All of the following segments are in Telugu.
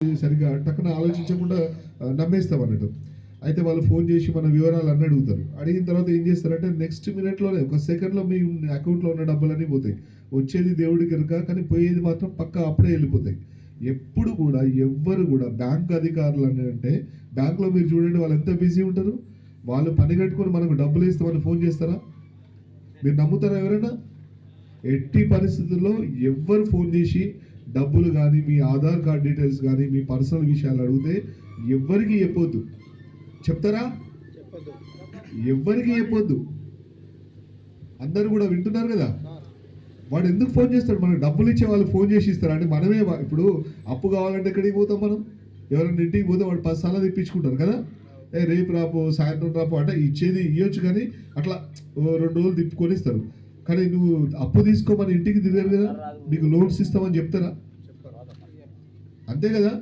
సరిగా టక్కున ఆలోచించకుండా నమ్మేస్తాం అన్నట్టు. అయితే వాళ్ళు ఫోన్ చేసి మన వివరాలు అన్నీ అడుగుతారు. అడిగిన తర్వాత ఏం చేస్తారంటే నెక్స్ట్ మినిట్లోనే ఒక సెకండ్లో మీ అకౌంట్లో ఉన్న డబ్బులన్నీ పోతాయి. వచ్చేది దేవుడికి కనుక కానీ పోయేది మాత్రం పక్క అప్పుడే వెళ్ళిపోతాయి. ఎప్పుడు కూడా ఎవ్వరు కూడా బ్యాంక్ అధికారులు అని అంటే బ్యాంకులో మీరు చూడండి వాళ్ళు ఎంత బిజీ ఉంటారు. వాళ్ళు పని కట్టుకొని మనకు డబ్బులు ఇస్తామని ఫోన్ చేస్తారా? మీరు నమ్ముతారా ఎవరైనా? ఎట్టి పరిస్థితుల్లో ఎవ్వరు ఫోన్ చేసి డబ్బులు కానీ మీ ఆధార్ కార్డ్ డీటెయిల్స్ కానీ మీ పర్సనల్ విషయాలు అడిగితే ఎవ్వరికి చెప్పొద్దు. చెప్తారా? ఎవ్వరికి చెప్పొద్దు. అందరూ కూడా వింటున్నారు కదా? వాడు ఎందుకు ఫోన్ చేస్తాడు? మనకు డబ్బులు ఇచ్చే వాళ్ళు ఫోన్ చేసి ఇస్తారు? అంటే మనమే ఇప్పుడు అప్పు కావాలంటే ఎక్కడికి పోతాం మనం? ఎవరైనా ఇంటికి పోతే వాడు పది సార్లు తెప్పించుకుంటారు కదా? ఏ రేపు రాపో సాయంత్రం రాపో అంటే ఇచ్చేది ఇవ్వచ్చు కానీ అట్లా రెండు రోజులు తిప్పుకొని ఇస్తారు. కానీ నువ్వు అప్పు తీసుకోమని ఇంటికి తిరగరు కదా? నీకు లోన్స్ ఇస్తామని చెప్తారా? అంతే కదా?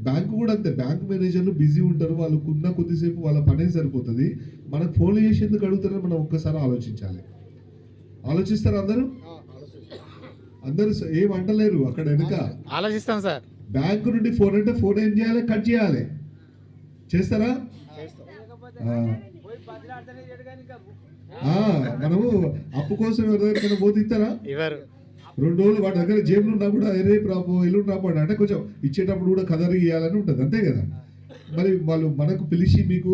బ్యాంకు కూడా అంతే. బ్యాంక్ మేనేజర్లు బిజీ ఉంటారు. వాళ్ళకు ఉన్న కొద్దిసేపు వాళ్ళ పనే సరిపోతుంది. మనకు ఫోన్లు చేసి ఎందుకు అడుగుతారని మనం ఒక్కసారి ఆలోచించాలి. ఆలోచిస్తారు అందరూ? అందరూ ఏం అంటలేరు అక్కడ వెనుక. ఆలోచిస్తాం సార్. బ్యాంకు నుండి ఫోన్ అంటే ఫోన్ ఏం చేయాలి? కట్ చేయాలి. చేస్తారా? మనము అప్పు కోసం ఎవరి దగ్గర పోతే ఇస్తారా? ఇవ్వరు. రెండు రోజులు వాటి దగ్గర జేబులు ఉన్నా కూడా "ఏ రేపు రాపో ఎల్లుండి రాపో అంటే కొంచెం ఇచ్చేటప్పుడు కూడా కదరి ఇవ్వాలని ఉంటుంది అంతే కదా? మరి వాళ్ళు మనకు పిలిచి మీకు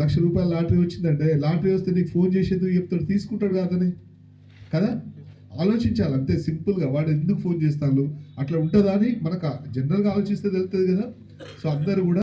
లక్ష రూపాయల లాటరీ వచ్చిందంటే లాటరీ వస్తే నీకు ఫోన్ చేసేందుకు చెప్తాడు? తీసుకుంటాడు కాదని కదా? ఆలోచించాలి అంతే సింపుల్గా వాడు ఎందుకు ఫోన్ చేస్తాడు? అట్లా ఉంటుందా అని మనకు జనరల్గా ఆలోచిస్తే తెలుస్తుంది కదా? సో అందరూ కూడా